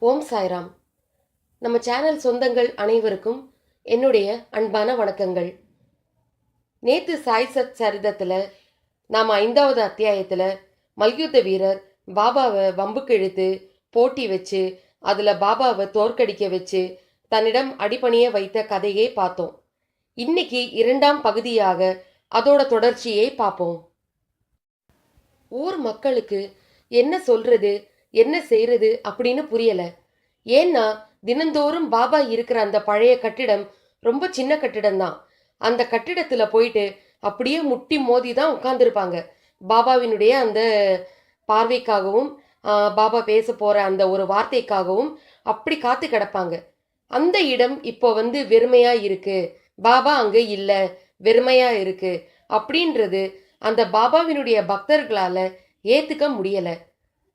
ஓம் சாய்ராம். நம்ம சேனல் சொந்தங்கள் அனைவருக்கும் என்னுடைய அன்பான வணக்கங்கள். நேத்து சாய் சத் சரிதத்தில் நாம் ஐந்தாவது அத்தியாயத்தில் மல்யுத்த வீரர் பாபாவை வம்புக்கு இழுத்து போட்டி வச்சு அதில் பாபாவை தோற்கடிக்க வச்சு தன்னிடம் அடிபணிய வைத்த கதையை பார்த்தோம். இன்னைக்கு இரண்டாம் பகுதியாக அதோட தொடர்ச்சியை பார்ப்போம். ஊர் மக்களுக்கு என்ன சொல்றது? என்ன செய்யறது அப்படின்னு புரியல. ஏன்னா தினந்தோறும் பாபா இருக்கிற அந்த பழைய கட்டிடம் ரொம்ப சின்ன கட்டிடம் தான் அந்த கட்டிடத்துல போயிட்டு அப்படியே முட்டி மோதி தான் உட்காந்துருப்பாங்க பாபாவினுடைய அந்த பார்வைக்காகவும் பாபா பேச போற அந்த ஒரு வார்த்தைக்காகவும் அப்படி காத்து கிடப்பாங்க. அந்த இடம் இப்போ வந்து வெறுமையா இருக்கு. பாபா அங்க இல்ல வெறுமையா இருக்கு. அப்படின்றது அந்த பாபாவினுடைய பக்தர்களால ஏத்துக்க முடியலை.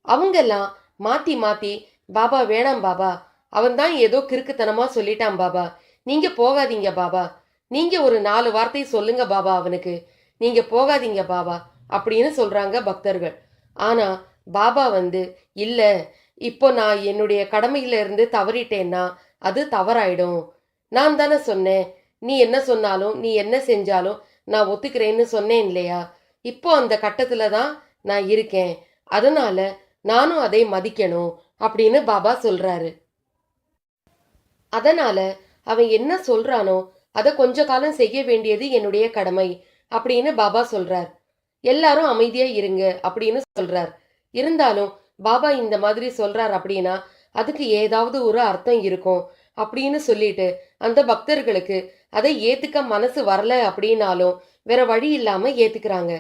அவங்கெல்லாம் மாத்தி மாத்தி பாபா வேணாம் பாபா. அவன் தான் ஏதோ கிறுக்குத்தனமா சொல்லிட்டான் பாபா. நீங்க போகாதீங்க பாபா. நீங்க ஒரு நாலு வார்த்தை சொல்லுங்க பாபா அவனுக்கு. நீங்க போகாதீங்க பாபா. அப்படின்னு சொல்றாங்க பக்தர்கள். ஆனா பாபா வந்து இல்ல இப்போ நான் என்னுடைய கடமையில இருந்து தவறிட்டேன்னா அது தவறாயிடும். நான் தானே சொன்னேன். நீ என்ன சொன்னாலும் நீ என்ன செஞ்சாலும் நான் ஒத்துக்கிறேன்னு சொன்னேன் இல்லையா? இப்போ அந்த கட்டத்துல தான் நான் இருக்கேன். அதனால நானும் அதை மதிக்கணும் அப்படின்னு பாபா சொல்றாரு. அதனால அவன் என்ன சொல்றானோ அதை கொஞ்ச காலம் செய்ய வேண்டியது என்னுடைய கடமை அப்படின்னு பாபா சொல்றார். எல்லாரும் அமைதியா இருங்க அப்படின்னு சொல்றார். இருந்தாலும் பாபா இந்த மாதிரி சொல்றார் அப்படின்னா அதுக்கு ஏதாவது ஒரு அர்த்தம் இருக்கும் அப்படின்னு சொல்லிட்டு அந்த பக்தர்களுக்கு அதை ஏத்துக்க மனசு வரல அப்படின்னாலும் வேற வழி இல்லாம ஏத்துக்கிறாங்க.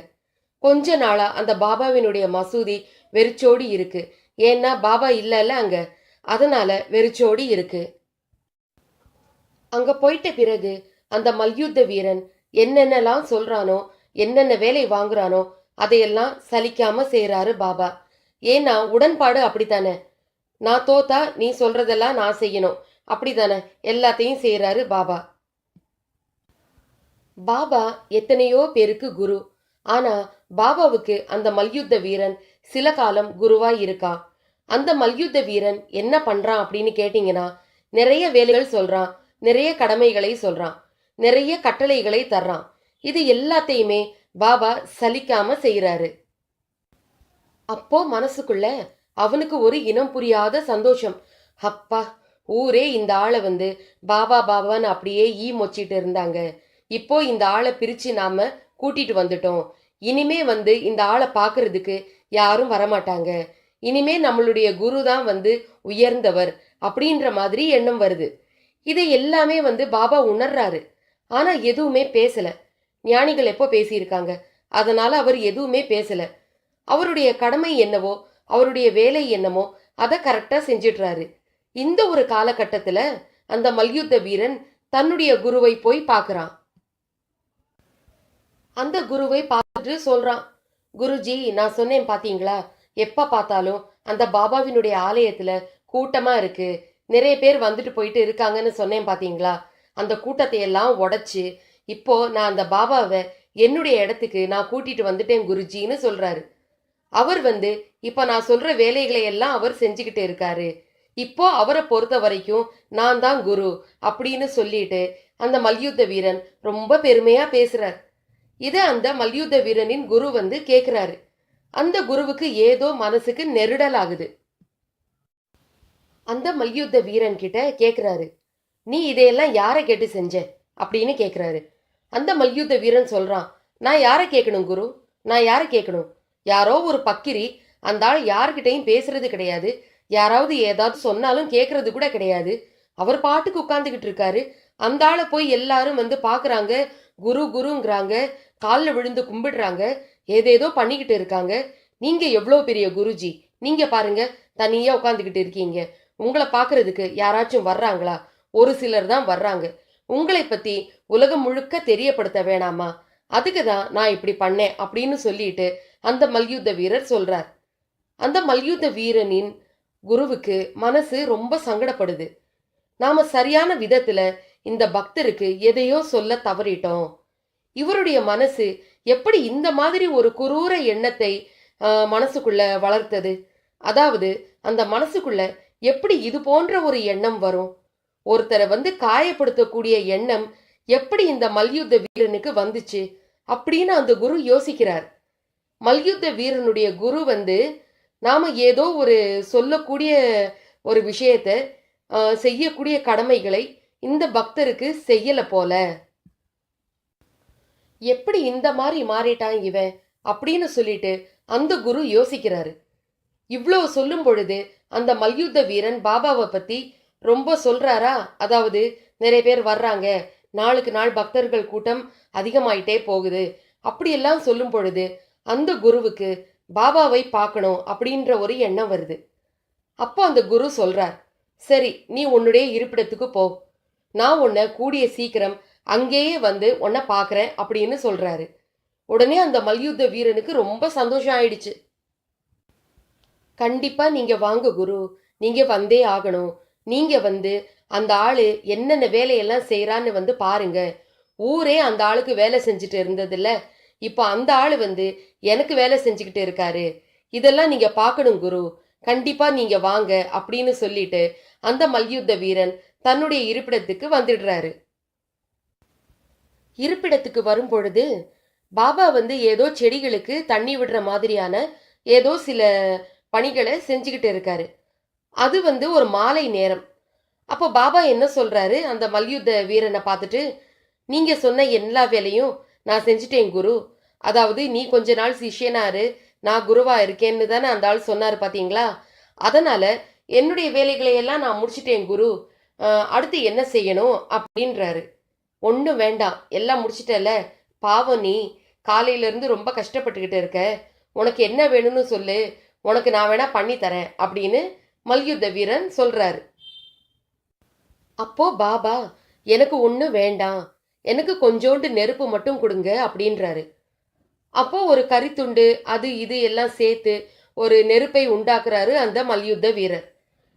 கொஞ்ச நாளா அந்த பாபாவினுடைய மசூதி வெறிச்சோடி இருக்கு. ஏன்னா பாபா இல்லைல்ல அங்க. அதனால வெறிச்சோடி இருக்கு. அங்க போயிட்ட பிறகு அந்த மல்யுத்த வீரன் என்னென்னலாம் சொல்றானோ என்னென்ன வேலை வாங்குறானோ அதையெல்லாம் சலிக்காம செய்யறாரு பாபா. ஏன்னா உடன்பாடு அப்படித்தானே? நான் தோத்தா நீ சொல்றதெல்லாம் நான் செய்யணும். அப்படித்தானே? எல்லாத்தையும் செய்யறாரு பாபா. பாபா எத்தனையோ பேருக்கு குரு. ஆனா பாபாவுக்கு அந்த மல்யுத்த வீரன் சில காலம் குருவாய் இருக்கா? அந்த மல்யுத்த வீரன் என்ன பண்றான் அப்படின்னு கேட்டீங்கன்னா நிறைய வேலைகள் சொல்றான் நிறைய கடமைகளை சொல்றான் நிறைய கட்டளைகளை தர்றான். இது எல்லாத்தையுமே பாபா சலிக்காம செய்யறாரு அப்போ மனசுக்குள்ள அவனுக்கு ஒரு இனம் புரியாத சந்தோஷம். அப்பா ஊரே இந்த ஆளை வந்து பாபா பாபான்னு அப்படியே ஈ மொச்சிட்டு இருந்தாங்க. இப்போ இந்த ஆளை பிரிச்சு நாம கூட்டிட்டு வந்துட்டோம். இனிமே வந்து இந்த ஆளை பார்க்கறதுக்கு யாரும் வரமாட்டாங்க. இனிமே நம்மளுடைய குரு தான் வந்து உயர்ந்தவர் அப்படின்ற மாதிரி எண்ணம் வருது. இதை எல்லாமே வந்து பாபா உணர்றாரு. ஆனா எதுவுமே பேசல. ஞானிகள் எப்போ பேசியிருக்காங்க? அதனால அவர் எதுவுமே பேசல. அவருடைய கடமை என்னவோ அவருடைய வேலை என்னமோ அதை கரெக்டா செஞ்சிடுறாரு. இந்த ஒரு காலகட்டத்துல அந்த மல்யுத்த வீரன் தன்னுடைய குருவை போய் பார்க்கறான். அந்த குருவை பார்த்துட்டு சொல்றான் குருஜி நான் சொன்னேன் பாத்தீங்களா? எப்ப பார்த்தாலும் அந்த பாபாவினுடைய ஆலயத்துல கூட்டமா இருக்கு. நிறைய பேர் வந்துட்டு போயிட்டு இருக்காங்கன்னு சொன்னேன் பாத்தீங்களா? அந்த கூட்டத்தை எல்லாம் உடைச்சு இப்போ நான் அந்த பாபாவை என்னுடைய இடத்துக்கு நான் கூட்டிட்டு வந்துட்டேன் குருஜின்னு சொல்றாரு. அவர் வந்து இப்போ நான் சொல்ற வேலைகளை எல்லாம் அவர் செஞ்சுக்கிட்டு இருக்காரு. இப்போ அவரை பொறுத்த வரைக்கும் நான் தான் குரு அப்படின்னு சொல்லிட்டு அந்த மல்யுத்த வீரன் ரொம்ப பெருமையா பேசுறார். இதை அந்த மல்யுத்த வீரனின் குரு வந்து கேட்குறாரு அந்த குருவுக்கு ஏதோ மனசுக்கு நெருடல் ஆகுது. அந்த மல்யுத்த வீரன் கிட்ட கேட்குறாரு நீ இதையெல்லாம் யாரை கேட்டு செஞ்ச? அப்படின்னு கேட்குறாரு அந்த மல்யுத்த வீரன் சொல்கிறான் நான் யாரை கேட்கணும் குரு? நான் யாரை கேட்கணும் யாரோ ஒரு பக்கிரி அந்த ஆள் யார்கிட்டையும் பேசுறது கிடையாது. யாராவது ஏதாவது சொன்னாலும் கேட்கறது கூட கிடையாது. அவர் பாட்டுக்கு உட்காந்துக்கிட்டு இருக்காரு. அந்த ஆளை போய் எல்லாரும் வந்து பார்க்குறாங்க குரு குருங்கிறாங்க காலில் விழுந்து கும்பிடுறாங்க ஏதேதோ பண்ணிக்கிட்டு இருக்காங்க. நீங்க எவ்வளோ பெரிய குருஜி? நீங்க பாருங்க தனியா உட்காந்துக்கிட்டு இருக்கீங்க. உங்களை பார்க்கறதுக்கு யாராச்சும் வர்றாங்களா? ஒரு சிலர் தான் வர்றாங்க. உங்களை பத்தி உலகம் முழுக்க தெரியப்படுத்த வேணாமா? அதுக்கு தான் நான் இப்படி பண்ணேன் அப்படின்னு சொல்லிட்டு அந்த மல்யுத்த வீரர் சொல்றார். அந்த மல்யுத்த வீரனின் குருவுக்கு மனசு ரொம்ப சங்கடப்படுது. நாம சரியான விதத்துல இந்த பக்தருக்கு எதையோ சொல்ல தவறிட்டோம். இவருடைய மனசு எப்படி இந்த மாதிரி ஒரு குரூர எண்ணத்தை மனசுக்குள்ள வளர்த்தது? அதாவது அந்த மனசுக்குள்ள எப்படி இது போன்ற ஒரு எண்ணம் வரும்? ஒருத்தரை வந்து காயப்படுத்தக்கூடிய எண்ணம் எப்படி இந்த மல்யுத்த வீரனுக்கு வந்துச்சு? அப்படின்னு அந்த குரு யோசிக்கிறார். மல்யுத்த வீரனுடைய குரு வந்து நாம ஏதோ ஒரு சொல்லக்கூடிய ஒரு விஷயத்த செய்யக்கூடிய கடமைகளை இந்த பக்தருக்கு செய்யல போல. எப்படி இந்த மாதிரி மாறிட்டான் இவன்? அப்படின்னு சொல்லிட்டு அந்த குரு யோசிக்கிறாரு. இவ்வளோ சொல்லும் பொழுது அந்த மல்யுத்த வீரன் பாபாவை பத்தி ரொம்ப சொல்றாரா? அதாவது நிறைய பேர் வர்றாங்க. நாளுக்கு நாள் பக்தர்கள் கூட்டம் அதிகமாயிட்டே போகுது. அப்படியெல்லாம் சொல்லும் பொழுது அந்த குருவுக்கு பாபாவை பார்க்கணும் அப்படின்ற ஒரு எண்ணம் வருது. அப்போ அந்த குரு சொல்றார் சரி நீ உன்னுடைய இருப்பிடத்துக்கு போ. நான் உன்னை கூடிய சீக்கிரம் அங்கேயே வந்து உன்னை பார்க்குறேன் அப்படின்னு சொல்கிறாரு உடனே அந்த மல்யுத்த வீரனுக்கு ரொம்ப சந்தோஷம் ஆயிடுச்சு. கண்டிப்பாக நீங்கள் வாங்க குரு. நீங்கள் வந்தே ஆகணும். நீங்கள் வந்து அந்த ஆள் என்னென்ன வேலையெல்லாம் செய்கிறான்னு வந்து பாருங்க. ஊரே அந்த ஆளுக்கு வேலை செஞ்சுட்டு இருந்ததில்ல. இப்போ அந்த ஆள் வந்து எனக்கு வேலை செஞ்சுக்கிட்டு இருக்காரு. இதெல்லாம் நீங்கள் பார்க்கணும் குரு. கண்டிப்பாக நீங்கள் வாங்க அப்படின்னு சொல்லிட்டு அந்த மல்யுத்த வீரன் தன்னுடைய இருப்பிடத்துக்கு வந்துடுறாரு. இருப்பிடத்துக்கு வரும்பொழுது பாபா வந்து ஏதோ செடிகளுக்கு தண்ணி விடுற மாதிரியான ஏதோ சில பணிகளை செஞ்சுக்கிட்டு இருக்காரு. அது வந்து ஒரு மாலை நேரம். அப்போ பாபா என்ன சொல்றாரு? அந்த மல்யுத்த வீரனை பார்த்துட்டு நீங்க சொன்ன எல்லா வேலையும் நான் செஞ்சுட்டேன் குரு. அதாவது நீ கொஞ்ச நாள் சிஷ்யனாரு நான் குருவா இருக்கேன்னு தானே அந்த ஆள் சொன்னாரு பாத்தீங்களா அதனால என்னுடைய வேலைகளை எல்லாம் நான் முடிச்சிட்டேன் குரு. அடுத்து என்ன செய்யணும் அப்படின்றாரு. ஒன்றும் வேண்டாம். எல்லாம் முடிச்சிட்டல பாவம் நீ. காலையிலேருந்து ரொம்ப கஷ்டப்பட்டுக்கிட்டு இருக்க. உனக்கு என்ன வேணும்னு சொல்லு. உனக்கு நான் வேணா பண்ணி தரேன். அப்படின்னு மல்யுத்த வீரன் சொல்றாரு. அப்போ பாபா எனக்கு ஒன்றும் வேண்டாம். எனக்கு கொஞ்சோண்டு நெருப்பு மட்டும் கொடுங்க. அப்படின்றாரு. அப்போ ஒரு கரித்துண்டு அது இது எல்லாம் சேர்த்து ஒரு நெருப்பை உண்டாக்குறாரு அந்த மல்யுத்த வீரர்.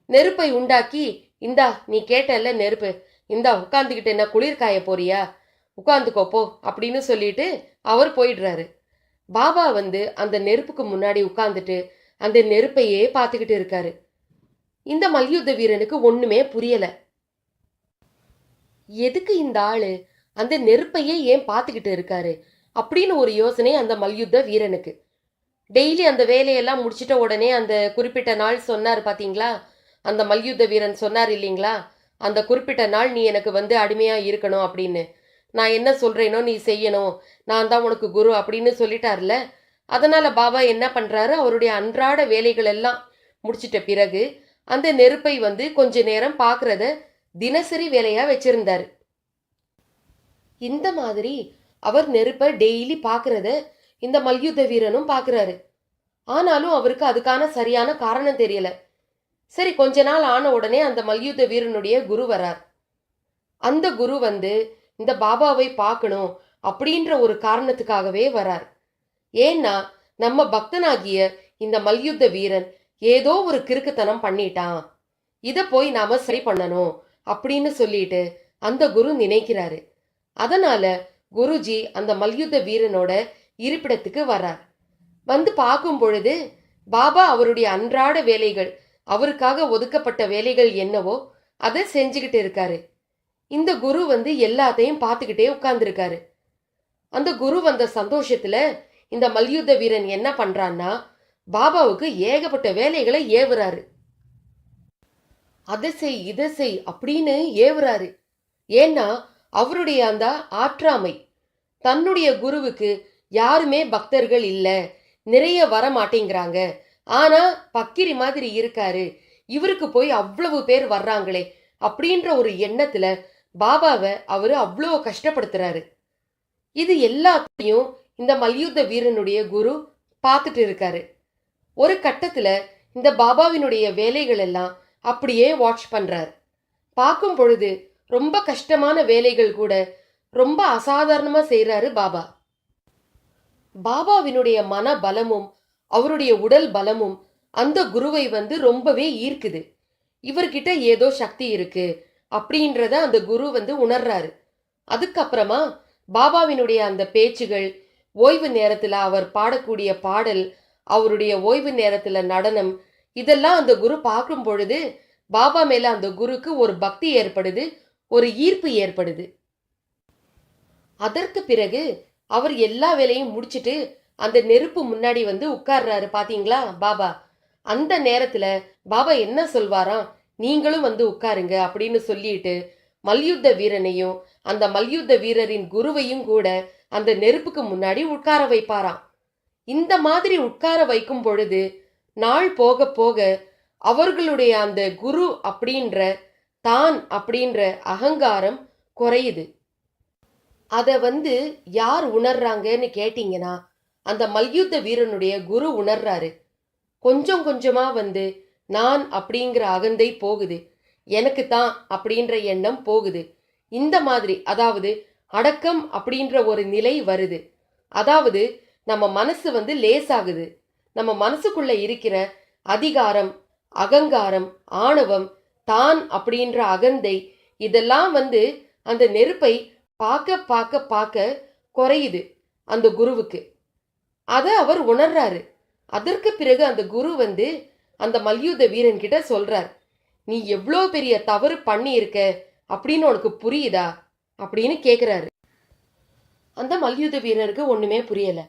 நெருப்பை உண்டாக்கி இந்தா நீ கேட்டல்ல நெருப்பு. இந்தா உட்காந்துக்கிட்டு என்ன குளிர் காய போறியா? உட்காந்துக்கோ போ அப்படின்னு சொல்லிட்டு அவர் போயிடுறாரு. பாபா வந்து அந்த நெருப்புக்கு முன்னாடி உட்காந்துட்டு அந்த நெருப்பையே பார்த்துக்கிட்டு இருக்காரு. இந்த மல்யுத்த வீரனுக்கு ஒண்ணுமே புரியல. எதுக்கு இந்த ஆளு அந்த நெருப்பையே ஏன் பார்த்துக்கிட்டு இருக்காரு அப்படின்னு ஒரு யோசனை அந்த மல்யுத்த வீரனுக்கு. டெய்லி அந்த வேலையெல்லாம் முடிச்சிட்ட உடனே அந்த குறிப்பிட்ட நாள் சொன்னார் பார்த்தீங்களா அந்த மல்யுத்த வீரன் சொன்னார் இல்லைங்களா? அந்த குறிப்பிட்ட நாள் நீ எனக்கு வந்து அடிமையாக இருக்கணும் அப்படின்னு. நான் என்ன சொல்கிறேனோ நீ செய்யணும். நான் தான் உனக்கு குரு அப்படின்னு சொல்லிட்டார்ல. அதனால் பாபா என்ன பண்ணுறாரு அவருடைய அன்றாட வேலைகள் எல்லாம் முடிச்சிட்ட பிறகு அந்த நெருப்பை வந்து கொஞ்ச நேரம் பார்க்குறத தினசரி வேலையாக வச்சுருந்தார். இந்த மாதிரி அவர் நெருப்பை டெய்லி பார்க்குறத இந்த மல்யுத்த வீரனும் பார்க்குறாரு ஆனாலும் அவருக்கு அதுக்கான சரியான காரணம் தெரியலை. சரி கொஞ்ச நாள் ஆன உடனே அந்த மல்யுத்த வீரனுடைய குரு வரார். அந்த குரு வந்து இந்த பாபாவை பார்க்கணும் அப்படின்ற ஒரு காரணத்துக்காகவே வரார். ஏன்னா நம்ம பக்தனாகிய இந்த மல்யுத்த வீரன் ஏதோ ஒரு கிறுக்குத்தனம் பண்ணிட்டான். இதை போய் நாம சரி பண்ணணும் அப்படின்னு சொல்லிட்டு அந்த குரு நினைக்கிறாரு. அதனால குருஜி அந்த மல்யுத்த வீரனோட இருப்பிடத்துக்கு வரார். வந்து பார்க்கும் பொழுது பாபா அவருடைய அன்றாட வேலைகள் அவருக்காக ஒதுக்கப்பட்ட வேலைகள் என்னவோ அதை செஞ்சுக்கிட்டு இருக்காரு. இந்த குரு வந்து எல்லாத்தையும் பார்த்துக்கிட்டே உட்கார்ந்துருக்காரு. அந்த குரு வந்த சந்தோஷத்துல இந்த மல்யுத்த வீரன் என்ன பண்றான்னா பாபாவுக்கு ஏகப்பட்ட வேலைகளை ஏவுறாரு. அதை செய் இதை செய் அப்படின்னு ஏவுறாரு. ஏன்னா அவருடைய அந்த ஆற்றாமை தன்னுடைய குருவுக்கு யாருமே பக்தர்கள் இல்லை நிறைய வர மாட்டேங்கிறாங்க ஆனா பக்கிரி மாதிரி இருக்காரு. இவருக்கு போய் அவ்வளவு பேர் வர்றாங்களே அப்படின்ற ஒரு எண்ணத்துல பாபாவை அவரு அவ்வளோ கஷ்டப்படுத்துறாரு. இது எல்லாத்தையும் இந்த மல்யுத்த வீரனுடைய குரு பார்த்துட்டு இருக்காரு. ஒரு கட்டத்துல இந்த பாபாவினுடைய வேலைகள் எல்லாம் அப்படியே வாட்ச் பண்றார். பார்க்கும் பொழுது ரொம்ப கஷ்டமான வேலைகள் கூட ரொம்ப அசாதாரணமா செய்றாரு பாபா. பாபாவினுடைய மன பலமும் அவருடைய உடல் பலமும் அந்த குருவை வந்து ரொம்பவே ஈர்க்குது. இவர்கிட்ட ஏதோ சக்தி இருக்கு அப்படின்றத அந்த குரு வந்து உணர்றாரு. அதுக்கப்புறமா பாபாவினுடைய அந்த பேச்சுகள் ஓய்வு நேரத்தில் அவர் பாடக்கூடிய பாடல் அவருடைய ஓய்வு நேரத்தில் நடனம் இதெல்லாம் அந்த குரு பார்க்கும் பொழுது பாபா மேல அந்த குருக்கு ஒரு பக்தி ஏற்படுது ஒரு ஈர்ப்பு ஏற்படுது. அதற்கு பிறகு அவர் எல்லா வேலையும் முடிச்சிட்டு அந்த நெருப்பு முன்னாடி வந்து உட்கார்றாரு பாத்தீங்களா? பாபா அந்த நேரத்துல பாபா என்ன சொல்வாராம்? நீங்களும் வந்து உட்காருங்க அப்படின்னு சொல்லிட்டு மல்யுத்த வீரனையும் அந்த மல்யுத்த வீரரின் குருவையும் கூட அந்த நெருப்புக்கு முன்னாடி உட்கார வைப்பாராம். இந்த மாதிரி உட்கார வைக்கும் பொழுது நாள் போக போக அவர்களுடைய அந்த குரு அப்படின்ற தான் அப்படின்ற அகங்காரம் குறையுது. அதை வந்து யார் உணர்றாங்கன்னு கேட்டிங்கன்னா அந்த மல்யுத்த வீரனுடைய குரு உணர்றாரு. கொஞ்சம் கொஞ்சமா வந்து நான் அப்படிங்கிற அகந்தை போகுது. எனக்கு தான் அப்படின்ற எண்ணம் போகுது. இந்த மாதிரி அதாவது அடக்கம் அப்படின்ற ஒரு நிலை வருது. அதாவது நம்ம மனசு வந்து லேசாகுது. நம்ம மனசுக்குள்ள இருக்கிற அதிகாரம் அகங்காரம் ஆணவம் தான் அப்படின்ற அகந்தை இதெல்லாம் வந்து அந்த நெருப்பை பார்க்க பார்க்க பார்க்க குறையுது அந்த குருவுக்கு. அதை அவர் உணர்றாரு. அதற்கு பிறகு அந்த குரு வந்து அந்த மல்யுத்த வீரன் கிட்ட சொல்றார் நீ எவ்வளோ பெரிய தவறு பண்ணி இருக்க அப்படின்னு உனக்கு புரியுதா? அப்படின்னு கேட்குறாரு அந்த மல்யுத்த வீரருக்கு ஒன்றுமே புரியலை.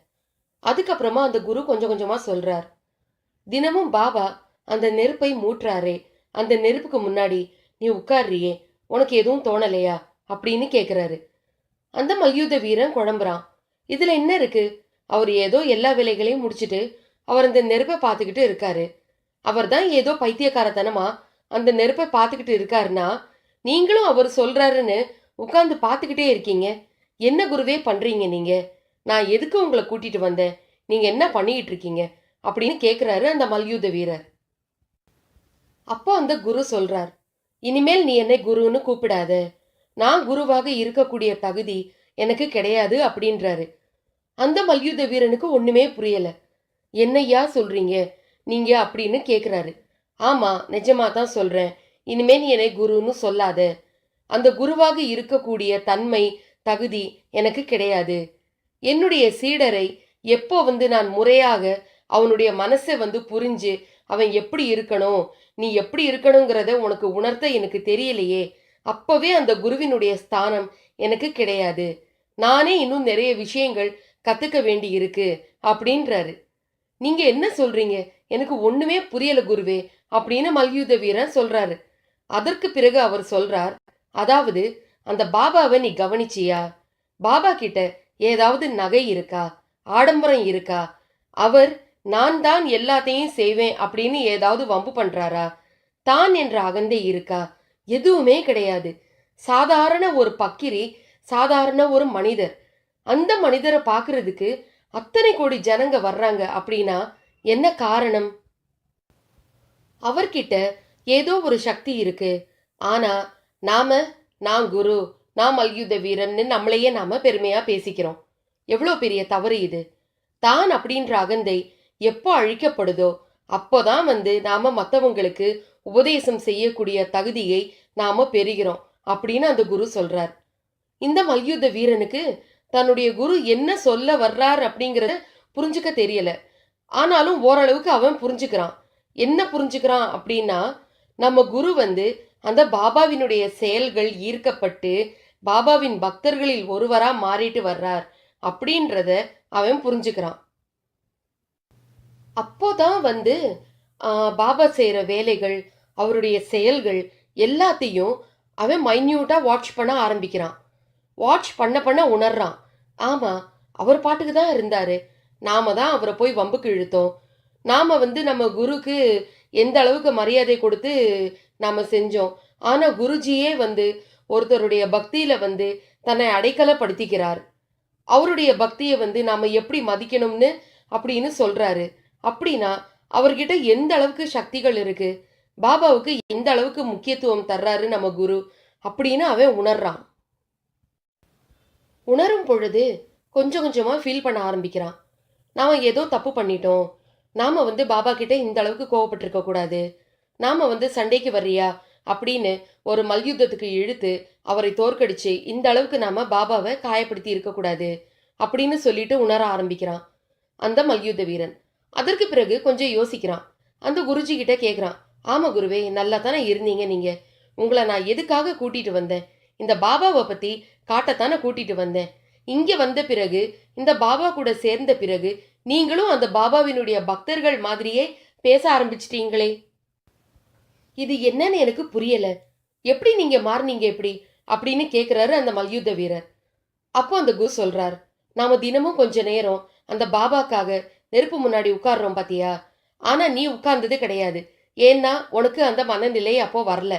அதுக்கப்புறமா அந்த குரு கொஞ்சம் கொஞ்சமாக சொல்கிறார் தினமும் பாபா அந்த நெருப்பை மூட்டுறாரே. அந்த நெருப்புக்கு முன்னாடி நீ உட்கார்றியே. உனக்கு எதுவும் தோணலையா? அப்படின்னு கேட்குறாரு அந்த மல்யுத்த வீரன் குழம்புறான். இதில் என்ன இருக்குது அவர் ஏதோ எல்லா வேலைகளையும் முடிச்சுட்டு அவர் அந்த நெருப்பை பார்த்துக்கிட்டு இருக்காரு. அவர் தான் ஏதோ பைத்தியக்காரத்தனமா அந்த நெருப்பை பார்த்துக்கிட்டு இருக்காருன்னா நீங்களும் அவர் சொல்றாருன்னு உட்காந்து பார்த்துக்கிட்டே இருக்கீங்க. என்ன குருவே பண்றீங்க நீங்க? நான் எதுக்கு உங்களை கூட்டிட்டு வந்தேன்? நீங்க என்ன பண்ணிக்கிட்டு இருக்கீங்க? அப்படின்னு கேட்குறாரு அந்த மல்யுத்த வீரர். அப்போ அந்த குரு சொல்றார் இனிமேல் நீ என்னை குருன்னு கூப்பிடாத. நான் குருவாக இருக்கக்கூடிய தகுதி எனக்கு கிடையாது அப்படின்றாரு. அந்த மல்யுத்த வீரனுக்கு ஒண்ணுமே புரியல. என்னையா சொல்றீங்க? நீங்க அப்படின்னு கேக்குறாரு. ஆமா நிஜமா தான் சொல்றேன். இனிமே நீ என்னை குருன்னு சொல்லாத. அந்த குருவாக இருக்கக்கூடிய தன்மை தகுதி எனக்கு கிடையாது. என்னுடைய சீடரை எப்போ வந்து நான் முறையாக அவனுடைய மனசை வந்து புரிஞ்சு அவன் எப்படி இருக்கணும் நீ எப்படி இருக்கணுங்கிறத உனக்கு உணர்த்த எனக்கு தெரியலையே. அப்பவே அந்த குருவினுடைய ஸ்தானம் எனக்கு கிடையாது. நானே இன்னும் நிறைய விஷயங்கள் கத்துக்க வேண்டி இருக்கு அப்படின்றாரு. நீங்க என்ன சொல்றீங்க? எனக்கு ஒண்ணுமே புரியல குருவே அப்படின்னு மல்யுத்த வீரன் சொல்றாரு. அதற்கு பிறகு அவர் சொல்றார் அதாவது அந்த பாபாவை நீ கவனிச்சியா? பாபா கிட்ட ஏதாவது நகை இருக்கா? ஆடம்பரம் இருக்கா? அவர் நான் தான் எல்லாத்தையும் செய்வேன் அப்படின்னு ஏதாவது வம்பு பண்றாரா? தான் என்ற அகந்தை இருக்கா? எதுவுமே கிடையாது. சாதாரண ஒரு பக்கிரி சாதாரண ஒரு மனிதர் அந்த மனிதரை பார்க்கறதுக்கு அத்தனை கோடி ஜனங்க வர்றாங்க அப்படின்னா என்ன காரணம்? அவர்கிட்ட ஏதோ ஒரு சக்தி இருக்கு. ஆனா நாம நான் குரு நான் மல்யுத வீரன்னு நம்மளையே நாம பெருமையா பேசிக்கிறோம். எவ்வளோ பெரிய தவறு இது. தான் அப்படின்ற அகந்தை எப்போ அழிக்கப்படுதோ அப்போதான் வந்து நாம மற்றவங்களுக்கு உபதேசம் செய்யக்கூடிய தகுதியை நாம பெறுகிறோம் அப்படின்னு அந்த குரு சொல்றார். இந்த மல்யுத்த வீரனுக்கு தன்னுடைய குரு என்ன சொல்ல வர்றார் அப்படிங்கிறத புரிஞ்சுக்க தெரியல. ஆனாலும் ஓரளவுக்கு அவன் புரிஞ்சுக்கிறான். என்ன புரிஞ்சுக்கிறான் அப்படின்னா நம்ம குரு வந்து அந்த பாபாவினுடைய செயல்கள் ஈர்க்கப்பட்டு பாபாவின் பக்தர்களில் ஒருவரா மாறிட்டு வர்றார் அப்படின்றத அவன் புரிஞ்சுக்கிறான். அப்போதான் வந்து பாபா செய்கிற வேலைகள் அவருடைய செயல்கள் எல்லாத்தையும் அவன் மைன்யூட்டாக வாட்ச் பண்ண ஆரம்பிக்கிறான். வாட்ச் பண்ண பண்ண உணர்றான். ஆமாம் அவர் பாட்டுக்கு தான் இருந்தார். நாம தான் அவரை போய் வம்புக்கு இழுத்தோம். நாம் வந்து நம்ம குருக்கு எந்த அளவுக்கு மரியாதை கொடுத்து நாம் செஞ்சோம். ஆனால் குருஜியே வந்து ஒருத்தருடைய பக்தியில் வந்து தன்னை அடைக்கலப்படுத்திக்கிறார். அவருடைய பக்தியை வந்து நாம் எப்படி மதிக்கணும்னு அப்படின்னு சொல்கிறாரு அப்படின்னா அவர்கிட்ட எந்த அளவுக்கு சக்திகள் இருக்குது பாபாவுக்கு எந்த அளவுக்கு முக்கியத்துவம் தர்றாரு நம்ம குரு? அப்படின்னு அவன் உணர்றான். உணரும் பொழுது கொஞ்சம் கொஞ்சமாக ஃபீல் பண்ண ஆரம்பிக்கிறான். நாம் ஏதோ தப்பு பண்ணிட்டோம். நாம் வந்து பாபா கிட்டே இந்த அளவுக்கு கோவப்பட்டிருக்க கூடாது. நாம் வந்து சண்டைக்கு வர்றியா? அப்படின்னு ஒரு மல்யுத்தத்துக்கு இழுத்து அவரை தோற்கடிச்சு இந்த அளவுக்கு நாம் பாபாவை காயப்படுத்தி இருக்கக்கூடாது அப்படின்னு சொல்லிட்டு உணர ஆரம்பிக்கிறான் அந்த மல்யுத்த வீரன். அதற்கு பிறகு கொஞ்சம் யோசிக்கிறான். அந்த குருஜி கிட்ட கேட்குறான் ஆமாம் குருவே நல்லா தானே இருந்தீங்க நீங்கள் உங்களை நான் எதுக்காக கூட்டிகிட்டு வந்தேன்? இந்த பாபாவை பற்றி காட்டத்தானே கூட்டிட்டு வந்தேன். இங்க வந்த பிறகு இந்த பாபா கூட சேர்ந்த பிறகு நீங்களும் அந்த பாபாவினுடைய பக்தர்கள் மாதிரியே பேச ஆரம்பிச்சிட்டீங்களே. இது என்னன்னு எனக்கு புரியல. எப்படி நீங்க மாறுனீங்க எப்படி அப்படின்னு கேக்குறாரு அந்த மல்யுத்த வீரர். அப்போ அந்த குரு சொல்றார் நாம தினமும் கொஞ்ச நேரம் அந்த பாபாக்காக நெருப்பு முன்னாடி உட்கார்றோம் பாத்தியா? ஆனா நீ உட்கார்ந்தது கிடையாது. ஏன்னா உனக்கு அந்த மனநிலை அப்போ வரல.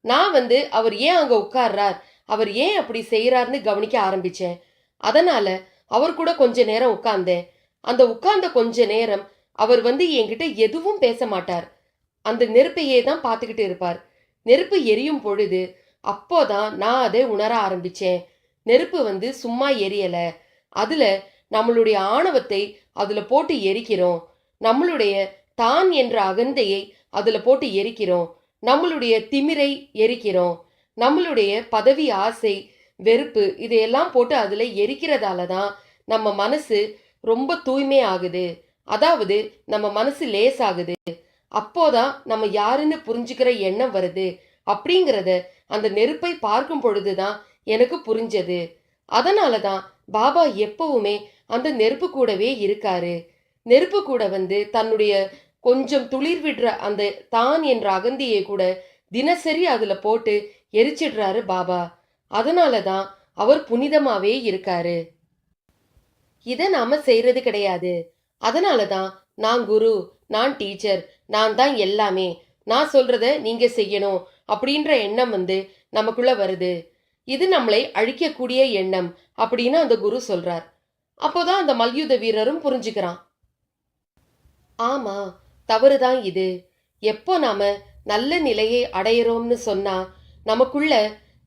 நான் வந்து அவர் ஏன் அங்க உட்கார்றார்? அவர் ஏன் அப்படி செய்கிறாருன்னு கவனிக்க ஆரம்பித்தேன் அதனால் அவர் கூட கொஞ்ச நேரம் உட்கார்ந்தேன். அந்த உட்கார்ந்த கொஞ்ச நேரம் அவர் வந்து என்கிட்ட எதுவும் பேச மாட்டார். அந்த நெருப்பையே தான் பார்த்துக்கிட்டு இருப்பார். நெருப்பு எரியும் பொழுது அப்போதான் நான் அதை உணர ஆரம்பித்தேன் நெருப்பு வந்து சும்மா எரியலை. அதில் நம்மளுடைய ஆணவத்தை அதில் போட்டு எரிக்கிறோம். நம்மளுடைய தான் என்ற அகந்தையை அதில் போட்டு எரிக்கிறோம். நம்மளுடைய திமிரை எரிக்கிறோம். நம்மளுடைய பதவி ஆசை வெறுப்பு இதையெல்லாம் போட்டு அதில் எரிக்கிறதால தான் நம்ம மனசு ரொம்ப தூய்மை ஆகுது அதாவது நம்ம மனசு லேசாகுது. அப்போதான் நம்ம யாருன்னு புரிஞ்சுக்கிற எண்ணம் வருது. அப்படிங்கிறத அந்த நெருப்பை பார்க்கும் பொழுதுதான் எனக்கு புரிஞ்சது. அதனால தான் பாபா எப்பவுமே அந்த நெருப்பு கூடவே இருக்காரு. நெருப்பு கூட வந்து தன்னுடைய கொஞ்சம் துளிர் விடுற அந்த தான் என்ற அகந்தியை கூட தினசரி அதுல போட்டு எரிச்சிடுறாரு பாபா. அதனால தான் அவர் புனிதமாவே இருக்காரு. இதை நாம செய்யறது கிடையாது. அதனால தான் நான் குரு நான் டீச்சர் நான் தான் எல்லாமே. நான் சொல்றத நீங்க செய்யணும் அப்படின்ற எண்ணம் வந்து நமக்குள்ள வருது. இது நம்மளை அழிக்கக்கூடிய எண்ணம் அப்படின்னு அந்த குரு சொல்றார். அப்போதான் அந்த மல்யுத வீரரும் புரிஞ்சுக்கிறான். ஆமா தவறுதான் இது. எப்போ நாம நல்ல நிலையை அடையிறோம்னு சொன்னா நமக்குள்ள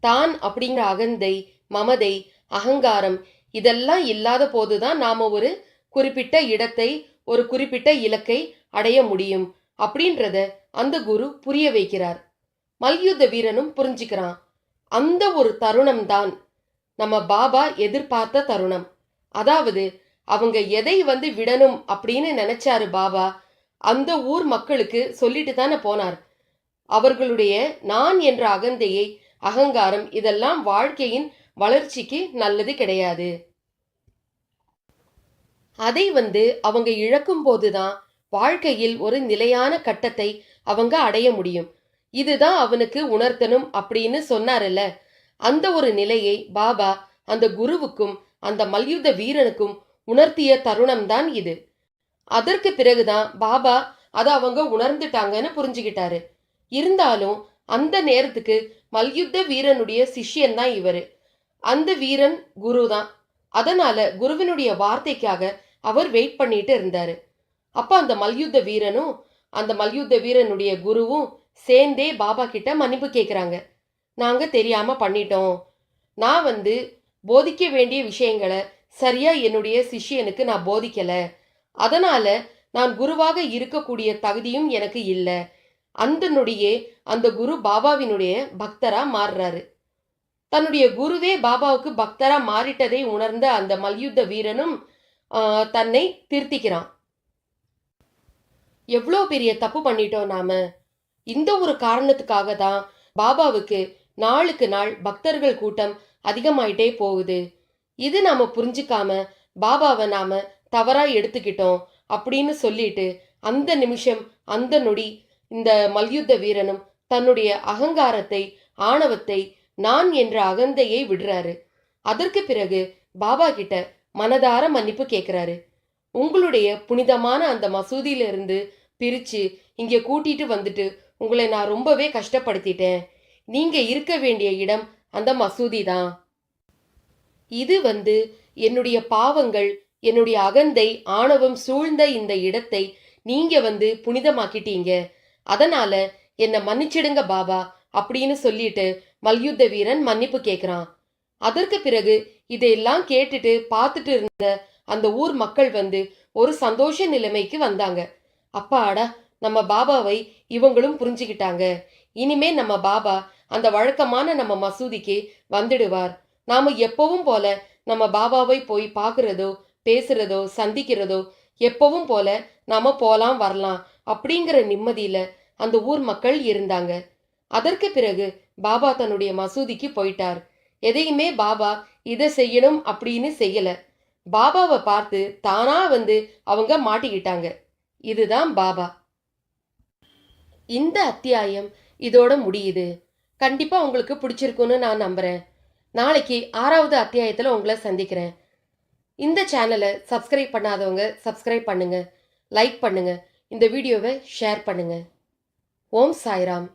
தான் அப்படிங்கிற அகந்தை மமதை அகங்காரம் இதெல்லாம் இல்லாத போதுதான் நாம ஒரு குறிப்பிட்ட இடத்தை ஒரு குறிப்பிட்ட இலக்கை அடைய முடியும் அப்படின்றத அந்த குரு புரிய வைக்கிறார். மல்யுத்த வீரனும் புரிஞ்சுக்கிறான். அந்த ஒரு தருணம் தான் நம்ம பாபா எதிர்பார்த்த தருணம். அதாவது அவங்க எதை வந்து விடணும் அப்படின்னு நினைச்சாரு பாபா அந்த ஊர் மக்களுக்கு சொல்லிட்டு தானே போனார். அவர்களுடைய நான் என்ற அகந்தையை அகங்காரம் இதெல்லாம் வாழ்க்கையின் வளர்ச்சிக்கு நல்லது கிடையாது. அதை வந்து அவங்க இழக்கும் போதுதான் வாழ்க்கையில் ஒரு நிலையான கட்டத்தை அவங்க அடைய முடியும். இதுதான் அவனுக்கு உணர்த்தணும் அப்படின்னு சொன்னார்ல அந்த ஒரு நிலையை பாபா அந்த குருவுக்கும் அந்த மல்யுத்த வீரனுக்கும் உணர்த்திய தருணம் தான் இது. அதற்கு பிறகுதான் பாபா அதை அவங்க உணர்ந்துட்டாங்கன்னு புரிஞ்சுக்கிட்டாரு. இருந்தாலும் அந்த நேரத்துக்கு மல்யுத்த வீரனுடைய சிஷ்யன் தான் இவரு. அந்த வீரன் குரு தான் அதனால குருவினுடைய வார்த்தைக்காக அவர் வெயிட் பண்ணிட்டு இருந்தாரு. அப்ப அந்த மல்யுத்த வீரனும் அந்த மல்யுத்த வீரனுடைய குருவும் சேர்ந்தே பாபா கிட்ட மன்னிப்பு கேட்குறாங்க நாங்க தெரியாம பண்ணிட்டோம். நான் வந்து போதிக்க வேண்டிய விஷயங்களை சரியா என்னுடைய சிஷ்யனுக்கு நான் போதிக்கல. அதனால நான் குருவாக இருக்கக்கூடிய தகுதியும் எனக்கு இல்லை. அந்த நொடியே அந்த குரு பாபாவினுடைய பக்தரா மாறுறாரு. தன்னுடைய குருவே பாபாவுக்கு பக்தரா மாறிட்டதை உணர்ந்த அந்த மல்யுத்த வீரனும் தன்னை திருத்திக்கிறான். எவ்வளோ பெரிய தப்பு பண்ணிட்டோம் நாம. இந்த ஒரு காரணத்துக்காக தான் பாபாவுக்கு நாளுக்கு நாள் பக்தர்கள் கூட்டம் அதிகமாயிட்டே போகுது. இது நாம புரிஞ்சுக்காம பாபாவை நாம தவறா எடுத்துக்கிட்டோம் அப்படின்னு சொல்லிட்டு அந்த நிமிஷம் அந்த நொடி இந்த மல்யுத்த வீரனும் தன்னுடைய அகங்காரத்தை ஆணவத்தை நான் என்ற அகந்தையை விடுறாரு. அதற்கு பிறகு பாபா கிட்ட மனதார மன்னிப்பு கேட்கிறாரு உங்களுடைய புனிதமான அந்த மசூதியிலிருந்து பிரித்து பிரிச்சு கூட்டிகிட்டு கூட்டிட்டு வந்துட்டு உங்களை நான் ரொம்பவே கஷ்டப்படுத்திட்டேன். நீங்க இருக்க வேண்டிய இடம் அந்த மசூதி தான் இது வந்து என்னுடைய பாவங்கள் என்னுடைய அகந்தை ஆணவம் சூழ்ந்த இந்த இடத்தை நீங்க வந்து புனிதமாக்கிட்டீங்க. அதனால என்னை மன்னிச்சிடுங்க பாபா அப்படின்னு சொல்லிட்டு மல்யுத்த வீரன் மன்னிப்பு கேட்குறான் அதற்கு பிறகு இதையெல்லாம் கேட்டுட்டு பார்த்துட்டு இருந்த அந்த ஊர் மக்கள் வந்து ஒரு சந்தோஷ நிலைமைக்கு வந்தாங்க. அப்பாடா நம்ம பாபாவை இவங்களும் புரிஞ்சுக்கிட்டாங்க. இனிமே நம்ம பாபா அந்த வழக்கமான நம்ம மசூதிக்கு வந்துடுவார். நாம எப்பவும் போல நம்ம பாபாவை போய் பார்க்குறதோ பேசுறதோ சந்திக்கிறதோ எப்பவும் போல நாம போலாம் வரலாம் அப்படிங்கிற நிம்மதியில அந்த ஊர் மக்கள் இருந்தாங்க. அதற்கு பிறகு பாபா தன்னுடைய மசூதிக்கு போயிட்டார். எதையுமே பாபா இதை செய்யணும் அப்படின்னு செய்யல. பாபாவை பார்த்து தானா வந்து அவங்க மாட்டிக்கிட்டாங்க. இதுதான் பாபா. இந்த அத்தியாயம் இதோட முடியுது. கண்டிப்பா உங்களுக்கு பிடிச்சிருக்குன்னு நான் நம்புறேன். நாளைக்கு ஆறாவது அத்தியாயத்தில் உங்களை சந்திக்கிறேன். இந்த சேனலை சப்ஸ்கிரைப் பண்ணாதவங்க சப்ஸ்கிரைப் பண்ணுங்க. லைக் பண்ணுங்கள் இந்த வீடியோவை ஷேர் பண்ணுங்கள் ஓம் சாய்ராம்.